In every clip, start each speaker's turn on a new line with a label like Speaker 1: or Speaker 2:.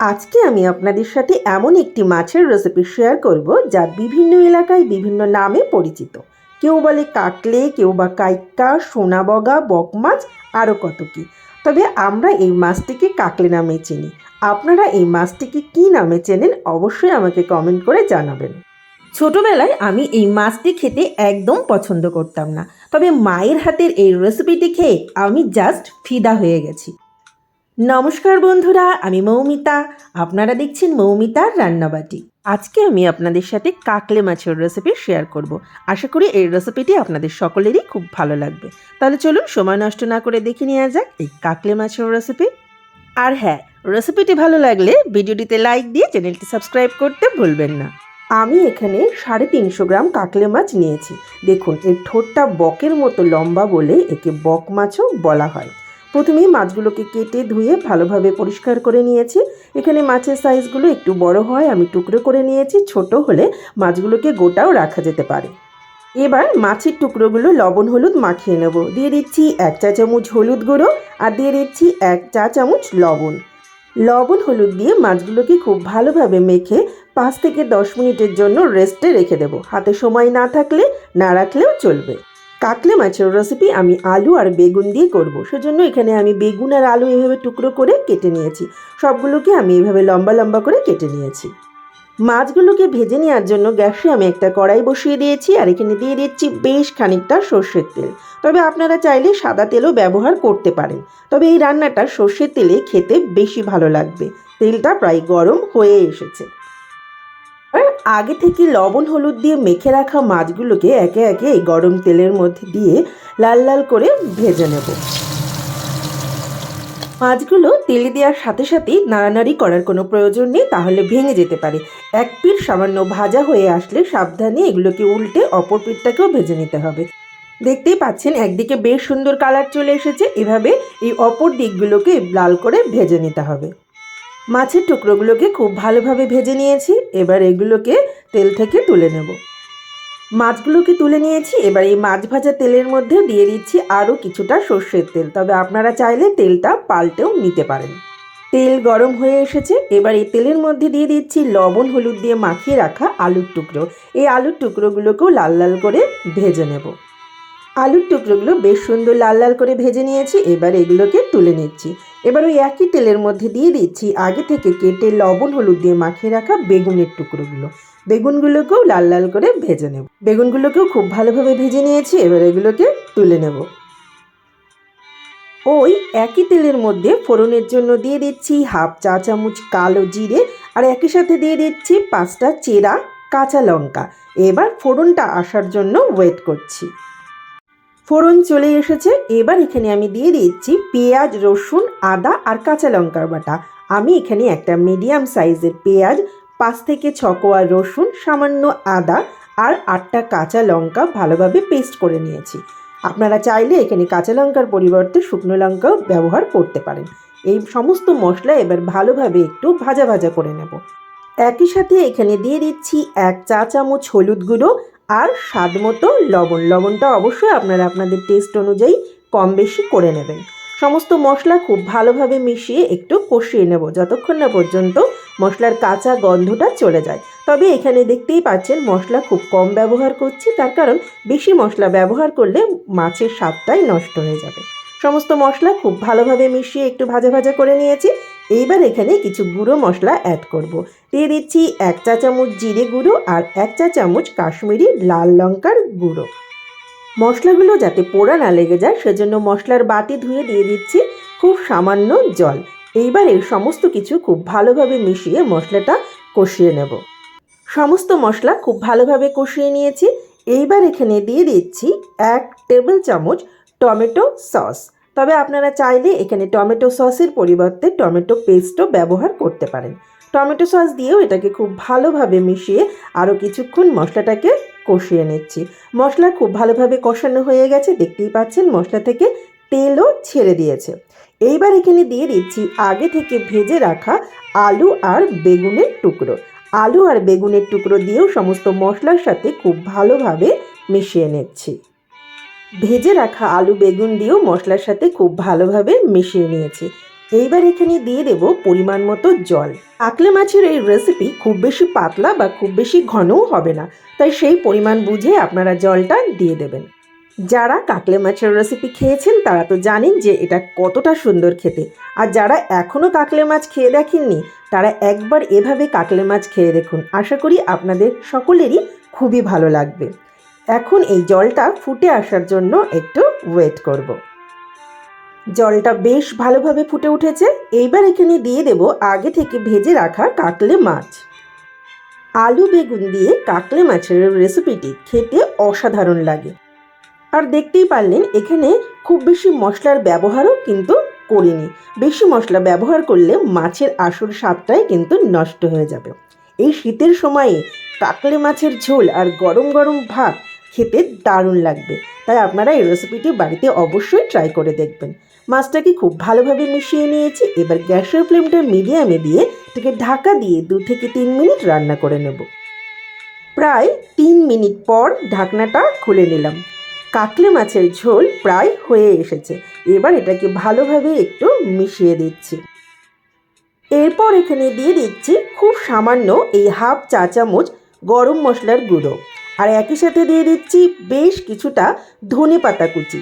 Speaker 1: আজকে আমি আপনাদের সাথে এমন একটি মাছের রেসিপি শেয়ার করব যা বিভিন্ন এলাকায় বিভিন্ন নামে পরিচিত। কেউ বলে কাকলে কেউ বা কাইক্কা, সোনাবগা বক মাছ আরও কত কি। তবে আমরা এই মাছটিকে কাকলে নামে চিনি। আপনারা এই মাছটিকে কী নামে চেনেন অবশ্যই আমাকে কমেন্ট করে জানাবেন। ছোটবেলায় আমি এই মাছটি খেতে একদম পছন্দ করতাম না। তবে মায়ের হাতের এই রেসিপিটি খেয়ে আমি জাস্ট ফিদা হয়ে গেছি। নমস্কার বন্ধুরা, আমি মৌমিতা। আপনারা দেখছেন মৌমিতার রান্নাবাটি। আজকে আমি আপনাদের সাথে কাকলে মাছের রেসিপি শেয়ার করব। আশা করি এই রেসিপিটি আপনাদের সকলেরই খুব ভালো লাগবে। তাহলে চলুন, সময় নষ্ট না করে দেখে নেওয়া যাক এই কাকলে মাছের রেসিপি আর হ্যাঁ রেসিপিটি ভালো লাগলে ভিডিওটিতে লাইক দিয়ে চ্যানেলটি সাবস্ক্রাইব করতে ভুলবেন না। আমি এখানে সাড়ে তিনশো গ্রাম কাকলে মাছ নিয়েছি। দেখুন, এর ঠোঁটটা বকের মতো লম্বা বলে একে বক মাছও বলা হয়। প্রথমেই মাছগুলোকে কেটে ধুয়ে ভালোভাবে পরিষ্কার করে নিয়েছি। এখানে মাছের সাইজগুলো একটু বড় হয়, আমি টুকরো করে নিয়েছি, ছোট হলে মাছগুলোকে গোটাও রাখা যেতে পারে। এবার মাছের টুকরোগুলো লবণ হলুদ মাখিয়ে নেব। দিয়ে দিচ্ছি এক চা চামচ হলুদ গুঁড়ো আর দিয়ে দিচ্ছি এক চা চামচ লবণ। লবণ হলুদ দিয়ে মাছগুলোকে খুব ভালোভাবে মেখে পাঁচ থেকে দশ মিনিটের জন্য রেস্টে রেখে দেবো। হাতে সময় না থাকলে, না রাখলেও চলবে। কাকলে মাছের রেসিপি আমি আলু আর বেগুন দিয়ে করব। সেজন্য এখানে আমি বেগুন আর আলু এভাবে টুকরো করে কেটে নিয়েছি। সবগুলোকে আমি এভাবে লম্বা লম্বা করে কেটে নিয়েছি। মাছগুলোকে ভেজে নেওয়ার জন্য গ্যাসে আমি একটা কড়াই বসিয়ে দিয়েছি আর এখানে দিয়ে দিচ্ছি বেশ খানিকটা সর্ষের তেল। তবে আপনারা চাইলে সাদা তেলও ব্যবহার করতে পারেন। তবে এই রান্নাটা সর্ষের তেলে খেতে বেশি ভালো লাগবে। তেলটা প্রায় গরম হয়ে এসেছে। আগে থেকে লবণ, হলুদ দিয়ে মেখে রাখা মাছগুলোকে একে একে এই গরম তেলের মধ্যে দিয়ে লাল লাল করে ভেজে নেব। মাছগুলো তেলে দেওয়ার সাথে সাথেই নাড়ানাড়ি করার কোনো প্রয়োজন নেই, তাহলে ভেঙে যেতে পারে। এক পিঠ সামান্য ভাজা হয়ে আসলে সাবধানে এগুলোকে উল্টে অপর পিঠটাকেও ভেজে নিতে হবে। দেখতেই পাচ্ছেন, একদিকে বেশ সুন্দর কালার চলে এসেছে, এভাবে এই অপর দিকগুলোকে লাল করে ভেজে নিতে হবে। মাছের টুকরোগুলোকে খুব ভালোভাবে ভেজে নিয়েছি। এবার এগুলোকে তেল থেকে তুলে নেব। মাছগুলোকে তুলে নিয়েছি। এবার এই মাছ ভাজা তেলের মধ্যে দিয়ে দিচ্ছি আরও কিছুটা সর্ষের তেল। তবে আপনারা চাইলে তেলটা পাল্টেও নিতে পারেন। তেল গরম হয়ে এসেছে। এবার এই তেলের মধ্যে দিয়ে দিচ্ছি লবণ, হলুদ দিয়ে মাখিয়ে রাখা আলুর টুকরো। এই আলুর টুকরোগুলোকেও লাল লাল করে ভেজে নেব। আলুর টুকরোগুলো বেশ সুন্দর লাল লাল করে ভেজে নিয়েছি, এবার এগুলোকে তুলে নিচ্ছি। এবার ওই একই তেলের মধ্যে দিয়ে দিচ্ছি আগে থেকে কেটে লবণ, হলুদ দিয়ে মাখিয়ে রাখা বেগুনের টুকরোগুলো। বেগুনগুলোকেও লাল লাল করে ভেজে নেব। বেগুনগুলোকেও খুব ভালোভাবে ভেজে নিয়েছি, এবার এগুলোকে তুলে নেব। ওই একই তেলের মধ্যে ফোড়নের জন্য দিয়ে দিচ্ছি হাফ চা চামচ কালো জিরে, আর একই সাথে দিয়ে দিচ্ছি পাঁচটা চেরা কাঁচা লঙ্কা। এবার ফোড়নটা আসার জন্য ওয়েট করছি। ফোড়ন চলে এসেছে। এবার এখানে আমি দিয়ে দিচ্ছি পেঁয়াজ, রসুন, আদা আর কাঁচা লঙ্কার বাটা। আমি এখানে একটা মিডিয়াম সাইজের পেঁয়াজ, পাঁচ থেকে ছ কোয়া রসুন, সামান্য আদা আর আটটা কাঁচা লঙ্কা ভালোভাবে পেস্ট করে নিয়েছি। আপনারা চাইলে এখানে কাঁচা লঙ্কার পরিবর্তে শুকনো লঙ্কাও ব্যবহার করতে পারেন। এই সমস্ত মশলা এবার ভালোভাবে একটু ভাজা ভাজা করে নেব। একই সাথে এখানে দিয়ে দিচ্ছি এক চা চামচ হলুদ গুঁড়ো আর স্বাদ মতো লবণ। লবণটা অবশ্যই আপনারা আপনাদের টেস্ট অনুযায়ী কম বেশি করে নেবেন। সমস্ত মশলা খুব ভালোভাবে মিশিয়ে একটু কষিয়ে নেব। যতক্ষণ না পর্যন্ত মশলার কাঁচা গন্ধটা চলে যায়। তবে এখানে দেখতেই পাচ্ছেন মশলা খুব কম ব্যবহার করছি, তার কারণ বেশি মশলা ব্যবহার করলে মাছের স্বাদটাই নষ্ট হয়ে যাবে। সমস্ত মশলা খুব ভালোভাবে মিশিয়ে একটু ভাজা ভাজা করে নিয়েছি। এইবার এখানে কিছু গুঁড়ো মশলা অ্যাড করব। দিয়ে দিচ্ছি এক চা চামচ জিরে গুঁড়ো আর এক চা চামচ কাশ্মীরি লাল লঙ্কার গুঁড়ো। মশলাগুলো যাতে পোড়া না লেগে যায়, সেজন্য মশলার বাটি ধুয়ে দিয়ে দিচ্ছি খুব সামান্য জল। এইবার এই সমস্ত কিছু খুব ভালোভাবে মিশিয়ে মশলাটা কষিয়ে নেব। সমস্ত মশলা খুব ভালোভাবে কষিয়ে নিয়েছি। এইবার এখানে দিয়ে দিচ্ছি এক টেবিল চামচ টমেটো সস। তবে আপনারা চাইলে এখানে টমেটো সসের পরিবর্তে টমেটো পেস্টও ব্যবহার করতে পারেন। টমেটো সস দিয়েও এটাকে খুব ভালোভাবে মিশিয়ে আরও কিছুক্ষণ মশলাটাকে কষিয়ে নিচ্ছি। মশলা খুব ভালোভাবে কষানো হয়ে গেছে, দেখতেই পাচ্ছেন মশলা থেকে তেলও ছেড়ে দিয়েছে। এইবার এখানে দিয়ে দিচ্ছি আগে থেকে ভেজে রাখা আলু আর বেগুনের টুকরো। আলু আর বেগুনের টুকরো দিয়েও সমস্ত মশলার সাথে খুব ভালোভাবে মিশিয়ে নিচ্ছি। ভেজে রাখা আলু বেগুন দিয়েও মশলার সাথে খুব ভালোভাবে মিশিয়ে নিয়েছি। এইবার এখানে দিয়ে দেব পরিমাণ মতো জল। কাকলে মাছের এই রেসিপি খুব বেশি পাতলা বা খুব বেশি ঘনও হবে না। তাই সেই পরিমাণ বুঝে আপনারা জলটা দিয়ে দেবেন। যারা কাকলে মাছের রেসিপি খেয়েছেন, তারা তো জানেন যে এটা কতটা সুন্দর খেতে। আর যারা এখনও কাকলে মাছ খেয়ে দেখেননি, তারা একবার এভাবে কাকলে মাছ খেয়ে দেখুন। আশা করি আপনাদের সকলেরই খুবই ভালো লাগবে। এখন এই জলটা ফুটে আসার জন্য একটু ওয়েট করব। জলটা বেশ ভালোভাবে ফুটে উঠেছে। এইবার এখানে দিয়ে দেব আগে থেকে ভেজে রাখা কাকলে মাছ। আলু বেগুন দিয়ে কাকলে মাছের রেসিপিটি খেতে অসাধারণ লাগে। আর দেখতেই পারলেন, এখানে খুব বেশি মশলার ব্যবহারও কিন্তু করিনি। বেশি মশলা ব্যবহার করলে মাছের আসল স্বাদটাই কিন্তু নষ্ট হয়ে যাবে। এই শীতের সময়ে কাকলে মাছের ঝোল আর গরম গরম ভাত খেতে দারুণ লাগবে। তাই আপনারা এই রেসিপিটি বাড়িতে অবশ্যই ট্রাই করে দেখবেন। মাছটাকে খুব ভালোভাবে মিশিয়ে নিয়েছি, এবার গ্যাসের ফ্লেমটা মিডিয়ামে দিয়ে এটাকে ঢাকা দিয়ে দু থেকে তিন মিনিট রান্না করে নেব। প্রায় তিন মিনিট পর ঢাকনাটা খুলে নিলাম। কাকলে মাছের ঝোল প্রায় হয়ে এসেছে। এবার এটাকে ভালোভাবে একটু মিশিয়ে দিচ্ছি। এরপর এখানে দিয়ে দিচ্ছি খুব সামান্য এই হাফ চা চামচ গরম মশলার গুঁড়ো। আর একই সাথে দিয়ে দিচ্ছি বেশ কিছুটা ধনে পাতা কুচি।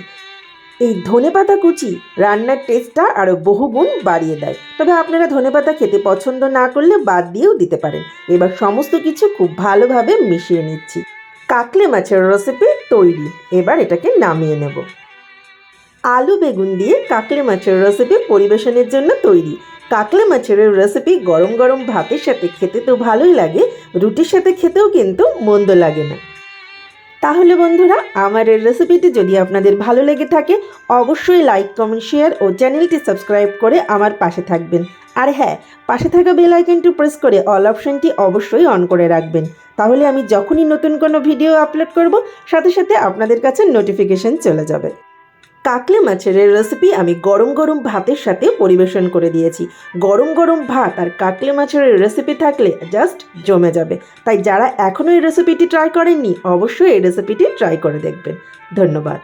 Speaker 1: এই ধনে পাতা কুচি রান্নার টেস্টটা আরও বহুগুণ বাড়িয়ে দেয়। তবে আপনারা ধনে পাতা খেতে পছন্দ না করলে বাদ দিয়েও দিতে পারেন। এবার সমস্ত কিছু খুব ভালোভাবে মিশিয়ে নিচ্ছি। কাকলে মাছের রেসিপি তৈরি। এবার এটাকে নামিয়ে নেব। আলু বেগুন দিয়ে কাকলে মাছের রেসিপি পরিবেশনের জন্য তৈরি। কাকলে মাছের রেসিপি গরম গরম ভাতের সাথে খেতে তো ভালোই লাগে, রুটির সাথে খেতেও কিন্তু মন্দ লাগে না। তাহলে বন্ধুরা, আমার এই রেসিপিটি যদি আপনাদের ভালো লেগে থাকে, অবশ্যই লাইক কমেন্ট শেয়ার ও চ্যানেলটি সাবস্ক্রাইব করে আমার পাশে থাকবেন। আর হ্যাঁ পাশে থাকা বেল আইকনটি প্রেস করে অল অপশনটি অবশ্যই অন করে রাখবেন। তাহলে আমি যখনই নতুন কোনো ভিডিও আপলোড করব, সাথে সাথে আপনাদের কাছে নোটিফিকেশন চলে যাবে। কাকলে মাছের রেসিপি আমি গরম গরম ভাতের সাথে পরিবেশন করে দিয়েছি। গরম গরম ভাত আর কাকলে মাছের রেসিপি থাকলে জাস্ট জমে যাবে। তাই যারা এখনও এই রেসিপিটি ট্রাই করেননি, অবশ্যই এই রেসিপিটি ট্রাই করে দেখবেন। ধন্যবাদ।